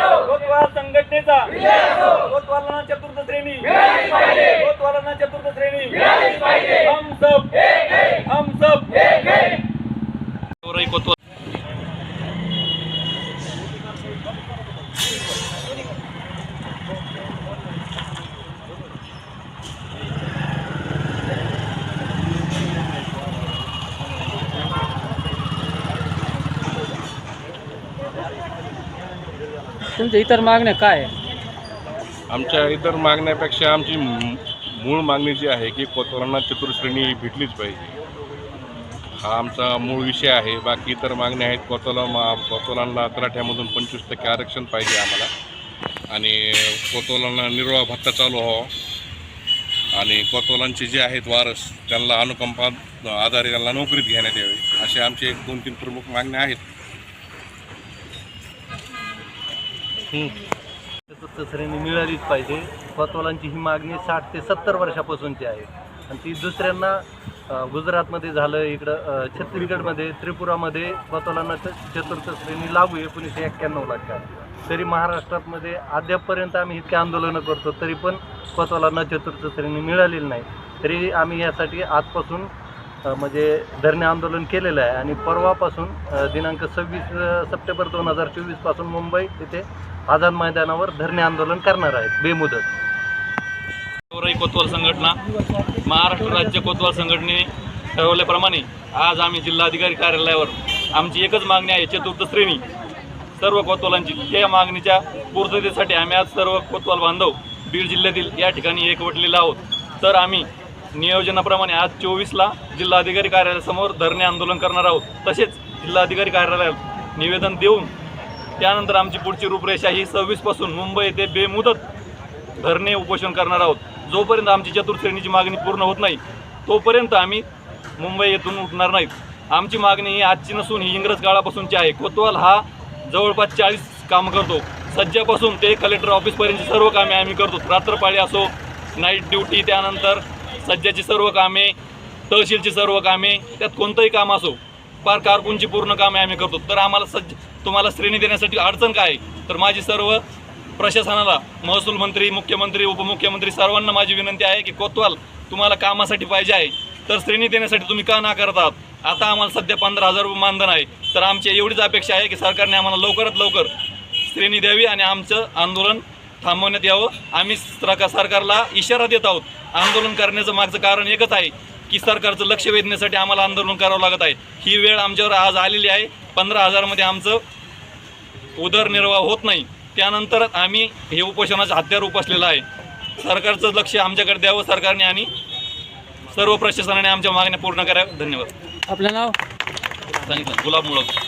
लोकवाल संघटनेचा. लोकवालांना चतुर्थ श्रेणी. लोकवालांना चतुर्थ श्रेणी. तुमच्या इतर मागण्या काय आहे? आमच्या इतर मागण्यापेक्षा आमची मू- मूळ मागणी जी आहे की कोतवालांना चतुर्श्रेणी भेटलीच पाहिजे. हा आमचा मूळ विषय आहे. बाकी इतर मागण्या आहेत कोतवाला मा कोतवालांना तलाठ्यामधून पंचवीस टक्के आरक्षण पाहिजे आम्हाला. आणि कोतवालांना निर्वाह भत्ता चालू व्हावा आणि कोतवालांचे जे आहेत वारस त्यांना अनुकंपा आधारे त्यांना नोकरीत घेण्यात यावी असे आमचे एक दोन तीन प्रमुख मागण्या आहेत. चतुर्थ श्रेणी मिळालीच पाहिजे. कोतवालांची ही मागणी साठ ते सत्तर वर्षापासूनची आहे. आणि ती दुसऱ्यांना गुजरातमध्ये झालं इकडं छत्तीसगडमध्ये त्रिपुरामध्ये कोतवालांना चतुर्थ श्रेणी लागू एकोणीसशे एक्क्याण्णवला काय तरी महाराष्ट्रातमध्ये अद्यापपर्यंत आम्ही इतके आंदोलनं करतो तरी पण कोतवालांना चतुर्थ श्रेणी मिळालेली नाही. तरी आम्ही यासाठी आजपासून म्हणजे धरणे आंदोलन केलेलं आहे. आणि परवापासून दिनांक सव्वीस सप्टेंबर दोन हजार चोवीसपासून मुंबई तिथे आझाद मैदानावर धरणे आंदोलन करणार आहेत. बेमुदत. चौराई कोतवाल संघटना. महाराष्ट्र राज्य कोतवाल संघटनेने ठरवल्याप्रमाणे आज आम्ही जिल्हाधिकारी कार्यालयावर आमची एकच मागणी आहे चतुर्थ श्रेणी. सर्व कोतवालांची त्या मागणीच्या पूर्ततेसाठी आम्ही आज सर्व कोतवाल बांधव बीड जिल्ह्यातील या ठिकाणी एकवटलेला आहोत. तर आम्ही नियोजनाप्रमाणे आज चोवीसला जिल्हाधिकारी कार्यालयासमोर धरणे आंदोलन करणार आहोत. तसेच जिल्हाधिकारी कार्यालयात निवेदन देऊन त्यानंतर आमची पुढची रूपरेषा ही सव्वीसपासून मुंबई येथे बेमुदत धरणे उपोषण करणार आहोत. जोपर्यंत आमची चतुर्थश्रेणीची मागणी पूर्ण होत नाही तोपर्यंत आम्ही मुंबई येथून उठणार नाहीत. आमची मागणी ही आजची नसून ही इंग्रज काळापासूनची आहे. कोतवाल हा जवळपास चाळीस कामं करतो. सज्जापासून ते कलेक्टर ऑफिसपर्यंतची सर्व कामे आम्ही करतो. रात्रपाळी असो नाईट ड्युटी त्यानंतर सध्याची सर्व कामे तहसीलची सर्व कामे त्यात कोणतंही काम असो फार कारकुनची पूर्ण कामे आम्ही करतो. तर आम्हाला सज्ज तुम्हाला श्रेणी देण्यासाठी अडचण काय आहे? तर माझी सर्व प्रशासनाला महसूल मंत्री मुख्यमंत्री उपमुख्यमंत्री सर्वांना माझी विनंती आहे की कोतवाल तुम्हाला कामासाठी पाहिजे आहे. तर श्रेणी देण्यासाठी तुम्ही का नाकारत आहात आता आम्हाला सध्या पंधरा हजार रुपये मानधन आहे. तर आमची एवढीच अपेक्षा आहे की सरकारने आम्हाला लवकरात लवकर श्रेणी द्यावी आणि आमचं आंदोलन थांबवण्यात यावं. आम्ही सरका सरकारला इशारा देत आहोत. आंदोलन करण्याचं मागचं कारण एकच आहे की सरकारचं लक्ष वेधण्यासाठी आम्हाला आंदोलन करावं लागत आहे. ही वेळ आमच्यावर आज आलेली आहे. पंधरा हजारमध्ये आमचं उदरनिर्वाह होत नाही. त्यानंतर आम्ही हे उपोषणाचं हत्यार उपसलेलं आहे. सरकारचं लक्ष आमच्याकडे द्यावं. सरकारने आणि सर्व प्रशासनाने आमच्या मागण्या पूर्ण कराव्या. धन्यवाद. आपलं नाव? सांगितलं. गुलाब मुळक.